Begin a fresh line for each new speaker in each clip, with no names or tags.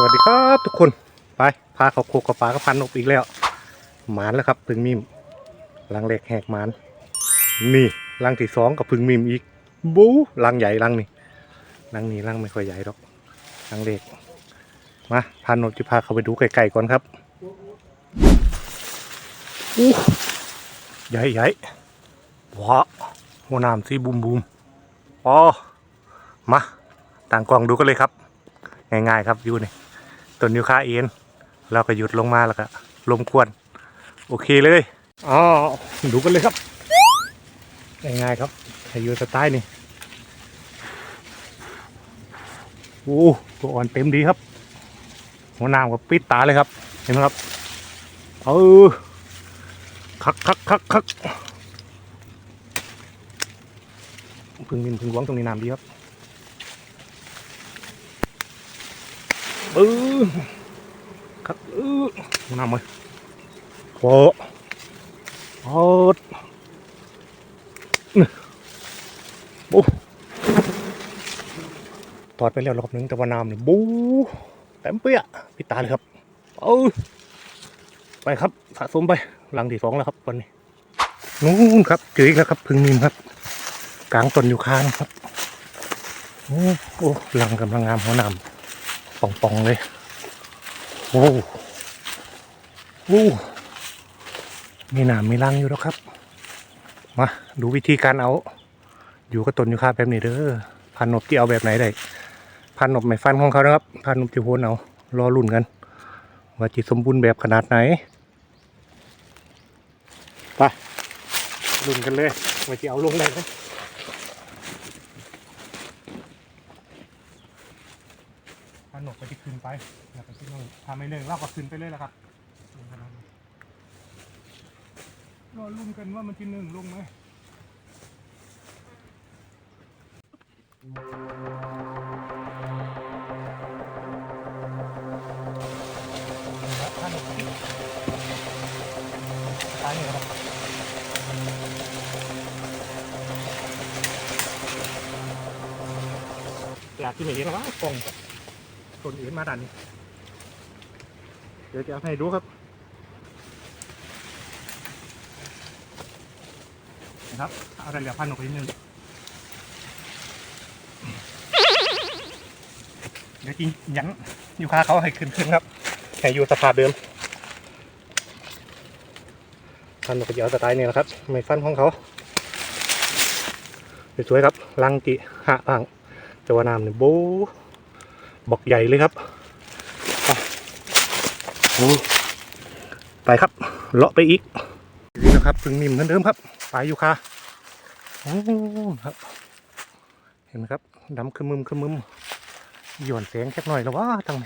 สวัสดีครับทุกคนไปพาเขาโคกกับปลากระพันนกอีกแล้วหมานแล้วครับพึ่งมิมลังเล็กแหกหมานนี่ลังที่สองกับพึ่งมิมอีกบู๊ลังใหญ่ลังนี่ลังนี้ลังไม่ค่อยใหญ่หรอกลังเล็กมาพานกจะพาเขาไปดูไกลๆก่อนครับอู้ใหญ่ใหญ่ว้าหัวน้ำสีบูมบูมอ๋อมาต่างกล้องดูกันเลยครับ ง่ายๆครับอยู่นี่ ต้นยูคาเอ็นเราก็หยุดลงมาแล้วก็ลมควนโอเคเลยอ๋อดูกันเลยครับง่ายๆครับให้อยู่สไตล์นี่โอ้ตัวอ่อนเต็มดีครับ หัวหน้ำกับปิดตาเลยครับ เห็นไหมครับเออคักคักคักคักพึ่งมินพึ่งหวงตรงนี้น้ำดีครับ ừ cắt ừ nằm rồi phô hốt bố ถอดไปแล้วรอบหนึงแต่ว่าน้ำนี่บูเต็มเปี้ยปิตาเลยครับเออไปครับสะสมไปหลังที่สองแล้วครับวันนี้นู่นครับเจออีกแล้วครับพึ่งนิมครับ กลางต้นอยู่ข้างครับ โอ้โอ้หลังกำลังงามหัวน้ำ ป่องๆเลยโอ้โอ้มีหนามมีรังอยู่แล้วครับ มาดูวิธีการเอา อยู่กับต้นยูคาแบบนี้เด้อพันนบที่เอาแบบไหนได้พันนบไม่ฟันของเขานะครับพันนบที่โหนเอารอรุ่นกัน ว่าจิตสมบูรณ์แบบขนาดไหนไปรุ่นกันเลยว่าจะเอาลงได้ไหม ขนมก็จะขึ้นไปแล้วก็ขึ้นลงทำไม่เลิกเราก็ขึ้นไปเลยแล้วครับรอลุ้นกันว่ามันจะหนึ่งลงไหมตายเนี่ครับอยากที่ไม่เห็นหรอวะกล่อง นอื่นมาดัน เดี๋ยวจะเอาให้ดูครับนะครับเอาแต่เหลือพันออกไปนิดนึงเดี๋ยวจริงยันอยู่ค่าเขาให้ขึ้นขึ้นครับให้อยู่สภาพเดิมพันออกไปเดี๋ยวสไตล์นี่แหละครับ ไม่ฟันของเขาสวยๆครับ ลังจิหะอ่างแต่ว่าน้ำเนี่ยโบ บอกใหญ่เลยครับไปครับ เลาะไปอีกนี่นะครับพึ่งนิ่มเหมือนเดิมครับปลายยูคาโอ้ครับ เห็นไหมครับดำขึ้นมึมขมึมหย่อนแสงแค่หน่อยแล้วว่าตั้งไหน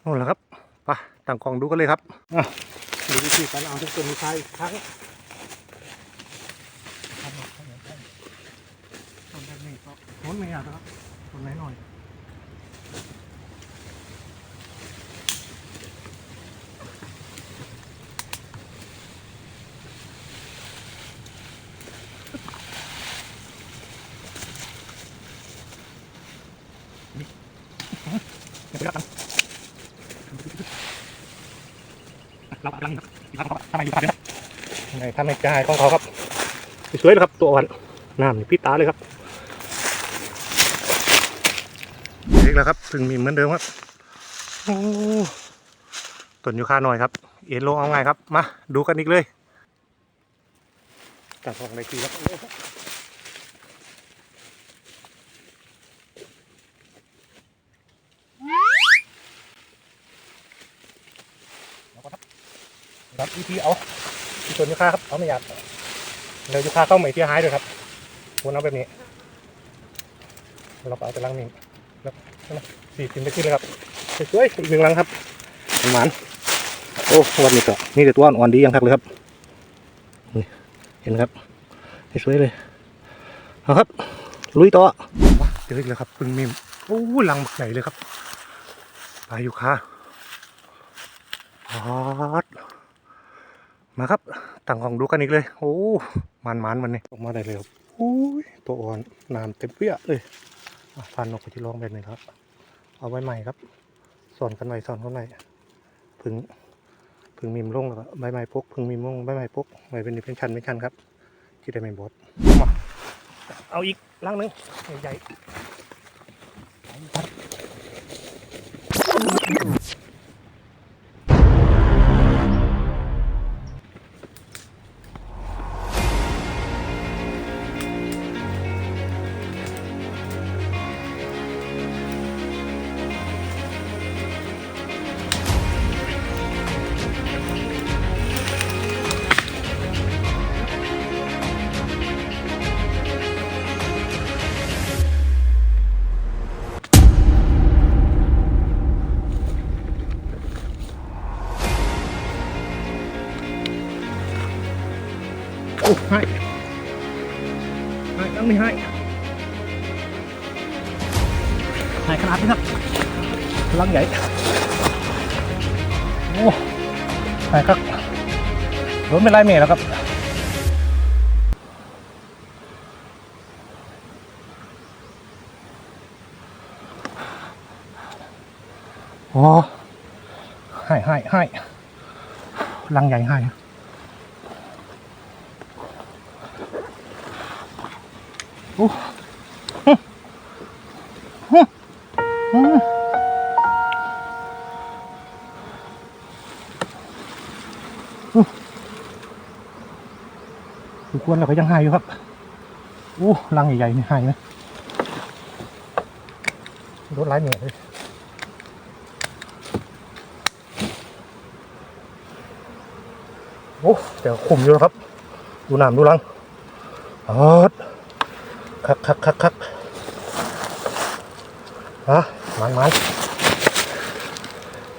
โน่นแหละครับไปตั้งกล่องดูกันเลยครับดูวิธีการเอาทุกตัวมีคาอีกครั้งทำแบบนี้ก็โน้นไม่ยากนะครับตัวไหนหน่อย เดี๋ยวไปรับกัน เรากำลังทำไมอยู่ครับไงทำไมจ่ายของเขาครับสวยเลยครับตัวอ่อนน้ำนี่ตาเลยครับเล็กแล้วครับถึงมีเหมือนเดิมครับต้นยูคาหน่อยครับ เอ็นลงเอาไงครับ มาดูกันอีกเลยตัดของในทีแล้ว ครับวิธีเอาที่ต้นยูคาครับเอาไม่หยาบเดี๋ยวยูคาเข้าใหม่ที่หายด้วยครับวนเอาแบบนี้เราก็เอาแต่ลังนี้แล้วสี่สิบไปขึ้นเลยครับสวยอีกหนึ่งลังครับหวานโอ้วันนี้ก็นี่แต่ตัวอ่อนดียังครับเลยครับนี่เห็นครับสวยเลยเอาครับ ลุยต่อว้าเจออีกแล้วครับพึ่งมิมโอ้ลังบักใหญ่เลยครับปลาอยู่คาพอด มาครับตั้งของดูกันอีกเลย โอ้ มันมันมันนี่ออกมาได้เลยครับโอ้ยตัวอ่อนน้ำเต็มเปี้ยเลยฟันออกไปที่รองแบบนี้ครับ เอาไว้ใหม่ครับสอนกันไว้สอนกันไว้ผึ่งผึ่งมิมลงแล้วใบไม้ปกผึ่งมิมลงใบไม้ปกไว้เป็นเป็นชั้นเป็นชั้นครับ ที่ได้ไม่บดมาเอาอีกลังหนึงใหญ่โให้ขนาดนี้ครับลังใหญ่ โอ้ให้ครับรถไม่ไล่เมย์แล้วครับโอ้ให้ให้ให้ลังใหญ่ให้โอ้ ทุกคนเราก็ยังหายอยู่ครับโอ้ลังใหญ่ๆนี่หายไหมรถไล่เมียเลยโอ้แต่ขุมอยู่นะครับ ดูน้ำดูลังออดคักคักคักคักฮะมันมัน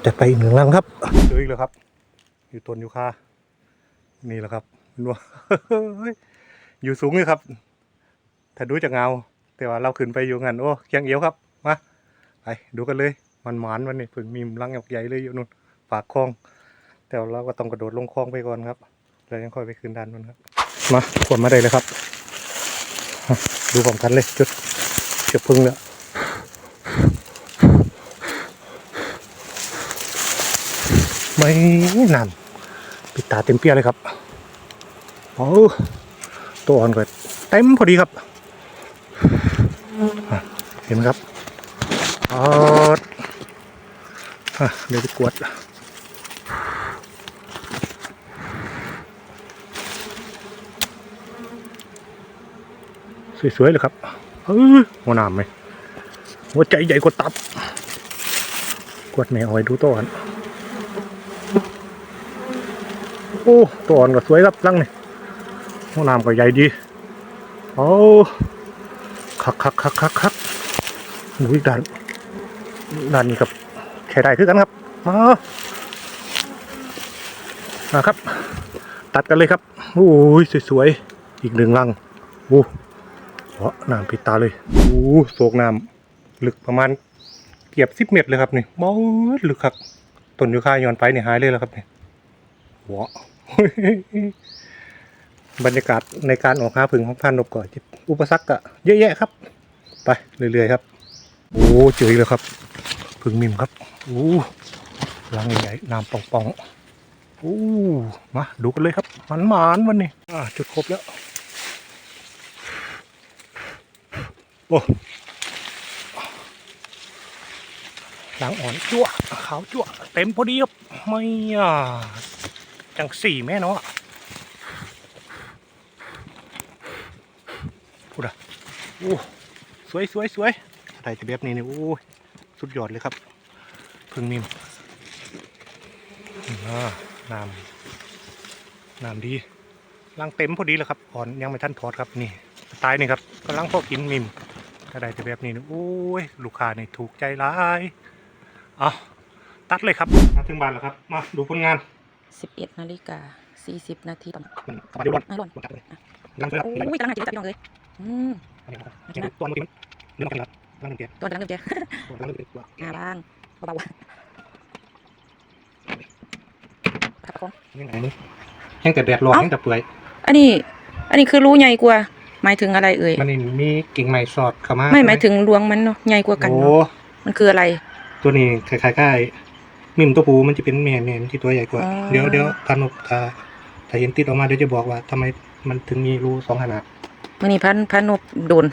จะไปอีกหนึ่งลังครับเจออีกแล้วครับ อยู่ต้นยูคานี่แหละครับ นวอยู่สูงเลยครับ ถ้าดูจากเงา แต่ว่าเราขึ้นไปอยู่งันโอ้เคียงเอียวครับ มา ไปดูกันเลย มันหมานวันนี้เพิ่งมีลังใหญ่เลยอยู่นู่นปากคลอง แต่เราก็ต้องกระโดดลงคลองไปก่อนครับ แล้วยังค่อยไปคืนด้านนู้นครับ มาทุกคนมาได้เลยครับ ดูพร้อมกันเลยจุดเชือกพึ่งเนี่ยไม่นานปิดตาเต็มเปี้ยเลยครับ โอ้ตัวอ่อนก็เต็มพอดีครับ เห็นไหมครับอ๋ออะเดี๋ยวไปกวดสวยๆเลยครับเฮ้ยหัวหนามไหมหัวใจใหญ่กว่าตับ กวดแม่อ้อยดูตัวอ่อนโอ้ตัวอ่อนก็สวยครับลังนี่ หัวหนามก็ใหญ่ดีโอ้คักคักคักคักคักอุ้ยด้านด้านนี้กับใช้ได้คือกันครับอ๋อมาครับ ตัดกันเลยครับโอ้ยสวยๆอีกหนึ่งลังโอ้เพราะน้ำปิดตาเลยโอ้โศกน้ำลึกประมาณเกือบสิบเมตรเลยครับนี่มอลึกครับต้นยูคาย้อนไปเนี่ยหายเลยแล้วครับเนี่ยหัว บรรยากาศในการออกหาผึ่งของพานนกก่อนอุปสรรคก็เยอะแยะครับ ไปเรื่อยๆครับ โอ้เจออีกแล้วครับผึ่งมิมครับโอ้ลังใหญ่ๆน้ำป่องๆโอ้มาดูกันเลยครับมันหมานวันนี้อ่าจุดครบแล้วโอ้หลังอ่อนจั่วขาวจั่วเต็มพอดีครับไม่อะจังสี่แม่เนาะพูดอะ โอ้สวยสวยสวยอะไรจะแบบนี้เนี่ยโอ้ยสุดยอดเลยครับพึ่งนิ่มอ่าน้ำน้ำดีลังเต็มพอดีแล้วครับอ่อนยังไม่ทันถอดครับนี่สไตล์นี่ครับกำลังพอกินมิมถ้าได้แต่แบบนี้นี่โอ้ยลูกค้านี่ถูกใจร้ายเอาตัดเลยครับมาถึงบ้านแล้วครับมาดูผลงาน
11นาฬิกา40นาทีต่อ
มันสบายดีร้อน
ไม่ร้อน
ตัดเลยลังเสร็จ
โอ้ยกำลังหาจิตจับพี่น้องเลยอืม
ตัวมันกินเนื้อกันแล้วลังเตียน
ตัวกำลังเริ่มเจ๊
ตัวลังเตียนตัว
งาบ้างเบาๆขับประคอง
นี่ไหนมึงแห้งแต่แดดร้อนแห้งแต่เปื่อย
อันนี้ อันนี้คือรู้ใหญ่กว่า หมายถึงอะไรเอ่ย
มันนี่มีกิ่งไม้สอดเข้ามา
ไม่หมายถึงรวงมันเนาะใหญ่กว่ากัน
โอ้
เนาะมันคืออะไร
ตัวนี้คล้ายๆกับมิมตัวปูมันจะเป็นแม่แม่มันที่ตัวใหญ่กว่า เดี๋ยวเดี๋ยวพานุถ้าถ้าเห็นติดออกมาเดี๋ยวจะบอกว่าทำไมมันถึงมีรูสองขนาด
มื้อนี้พันพันนบโดน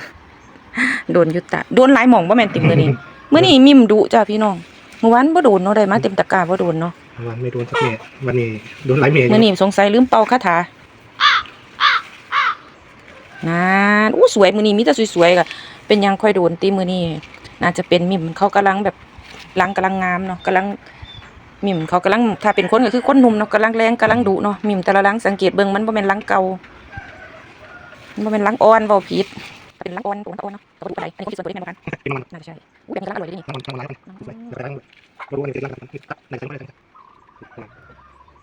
โดนยุตตะโดนหลายหม่องบ่แม่นติมื้อนี้มื้อนี้มิมดุจ้าพี่น้องเมื่อวานบ่โดนเนาะได้มาเต็มตะกร้าบ่โดนเนาะ
วันไม่โดนสักเมตรวันนี้โดนหลายเมตร
มื่อนี้สงสัยลืมเป่าคาถางานอู้สวยมือนี้มีแต่สวยๆก็เป็นหยังค่อยโดนตีมือนี้น่าจะเป็นมิมเขากำลังแบบลังกำลังงามเนาะกำลังมิมเขากำลังถ้าเป็นคนก็คือคนหนุ่มเนาะกำลังแรงกำลังดุเนาะมิมแต่ละลังสังเกตเบิ่งมันบ่แม่นลังเก่า มันบ่แม่นลังอ่อนเว้าผิดเป็นลังอ่อนตัวมันก็อ่อนเนาะตัวดุอะไรอันนี้คนที่ส่วนตัวได้แม่นบ่กัน
เป็นมัน
น่าจะใช่อู้เป็นลังอร่อยเลยนี่
มันทำอะไรมันสวยเดี๋ยวไปล้างเลยรู้ว่านี่คือล้างกันตัดในสมัยนั้น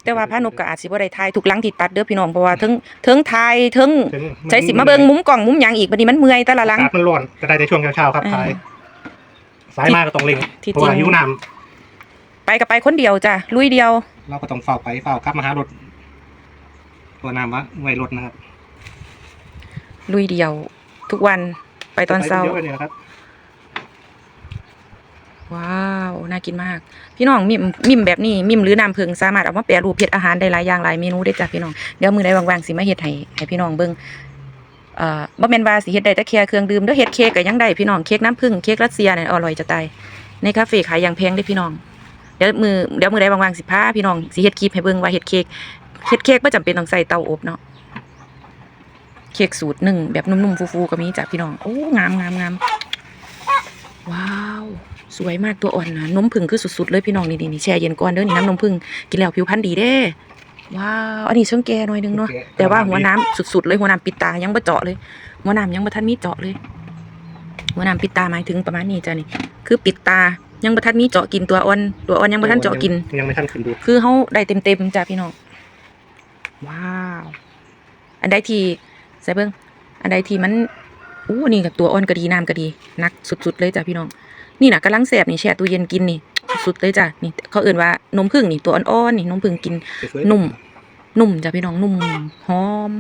แต่ว่าพระนกก็อาจสิบ่ได้ทายทุกลังที่ตัดเด้อพี่น้องเพราะว่าถึงถึงทายถึง
ถึง
ใช้สิมาเบิ่งมุมกล่องมุมหยังอีกบัดนี้มันเมื่อยแต่ละหลัง
อากาศมันร้อนจะได้ในช่วงเช้าๆครับ
อ่า
สายสายมากก็ต้องเล็ง
ที่
เพราะว่า
จริง
หิวน้
ไปก็ไปคนเดียวจ้ะลุยเดียวำ
เราก็ต้องเฝ้าไปเฝ้าขับมาหารถตัวน้ำวะไว้รถนะครับ
ลุยเดียว ทุกวันไปตอนเช้า
ไปเยอะเลยนะครับ
ว้าวน่ากินมาก พี่น้องมิมมิมแบบนี้มิมหรือน้ำผึ้งสามารถเอามาแปรรูปเฮ็ดอาหารได้หลายอย่างหลายเมนูได้จ้ะพี่น้องเดี๋ยวมื้อใดว่างๆสิมาเฮ็ดให้ให้พี่น้องเบิ่งเอ่อบ่แม่นว่าสิเฮ็ดได้แต่แค่เครื่องดื่มเด้อเฮ็ดเค้กก็ยังได้พี่น้องเค้กน้ำผึ้งเค้กรัสเซียเนี่ยอร่อยจะตายในคาเฟ่ขายอย่างแพงเด้อพี่น้องเดี๋ยวมือเดี๋ยวมื้อใดว่างๆสิพาพี่น้องสิเฮ็ดคลิปให้เบิ่งว่าเฮ็ดเค้กเฮ็ดเค้กบ่จำเป็นต้องใส่เตาอบเนาะ เค้กสูตรหนึ่งแบบนุ่มๆฟูๆก็มีจ้ะพี่น้อง โอ้งามงามงามว้าว สวยมากตัวอ่อนนะนมผึ้งคือสุดๆเลยพี่น้องนี่นี่แช่เย็นก่อนเด้อนี่น้ำนมผึ้งกินแล้วผิวพรรณดีเด้ว้าวอันนี้เชิงแกหน่อยนึงเนาะแต่ว่าหัวน้ำสุดๆเลยหัวน้ำปิดตายังบ่เจาะเลย หัวน้ำยังบ่ทันมีเจาะเลย หัวน้ำปิดตาหมายถึงประมาณนี้จ้ะนี่ คือปิดตายังบ่ทันมีเจาะกินตัวอ่อนตัวอ่อนยังบ่ทันเจาะกิน
ยังไม่ทันขึ้นดู
คือเขาได้เต็มๆจ้ะพี่น้องว้าว อันใดที่ ใส่เบิ้งอันใดที่มันอู้นี่กับตัวอ่อนก็ดีน้ำก็ดีนักสุดๆเลยจ้ะพี่น้อง นี่นะกำลังแสบนี่แช่ตู้เย็นกินนี่ สุดๆเลยจ้ะนี่เขาเอื่นว่านมผึ้งนี่ตัวอ่อนๆนี่นมผึ้งกิน
สวยๆ
นุ่มนุ่มจ้ะพี่น้องนุ่มหอม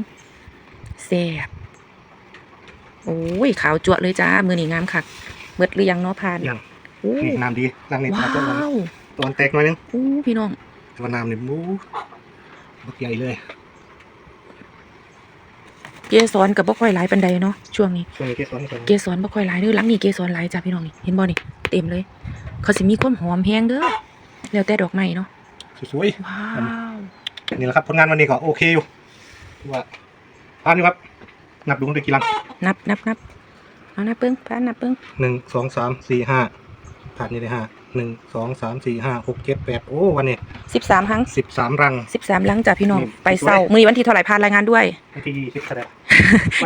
แซ่บโอ้ยขาวจั่วะเลยจ้ามือนี่งามคักเบิดหรือยังเนาะพาน
ยัง
โอ้
นี่น้ำดีล้างนี่
ว้า
ตัวมัน
ว
ตัวมันแตกหน่อยนึง
โอ้พี่น้อง
แต่ว่าน้ำนี่มูบักใหญ่เลย
เกสรกับบ่ค่อยหลายปันใดเนาะช่วงนี้
ช่วงนี้เกสรก่อน
เกสรบ่ค่อยหลายเด้อหลังนี้เกสรหลายจ้ะพี่น้องนี่เห็นบ่นี่เต็มเลย เขาสิมีความหอมแฮงเด้อแล้วแต่ดอกไม้เนาะ
สวย
ว้าว
ๆนี่แหละครับผลงานวันนี้ก็โอเคอยู่ว่าผ่านอยู่ครับ นับดูด้วยกี่ลัง
นับนับนับเอานับเบิ่งพานนับเบิ่ง
หนึ่งสองสามสี่ห้าผ่านนี่เลยห้า หนึ่งสองสามสี่ห้าหกเจ็ดแปดโอ้วันนี้
13ครั้ง
สิบสามรัง
13หลังจ้ะพี่น้อง
นี่
ไปเศร้ามื้อนี้วันที่เท่าไหร่พานรายงานด้วย
วันที่ยี่สิบแสดง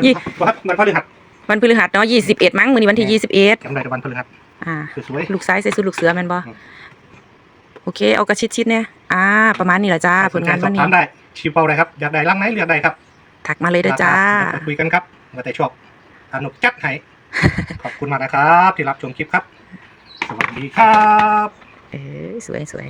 ยี่
วันวันพฤหัส
วันพฤหัสเนาะ21มั้งมื้อนี้วันที่21
จำได้แต่วันพฤหัส
อ่า
สวย
ลูกซ้ายใส่สุดลูกเสือแม่นบ่
อืม
โอเค เอากระชิดๆเนี่ยอ่า ประมาณนี้ล่ะจ้า
ๆ
ผลงาน
ส
วั
อนบ
นี้
ถามได้ชิวเปาได้ครับอยากได้รังไหนเลือกได้ครับ
ถักมาเลยเด้อจ้า
เดี๋ยวคุยกันครับว่าแต่ชอบสนุกจัดให้ ขอบคุณมากนะครับที่รับชมคลิปครับ สวัสดีครับ
เออสวยสวย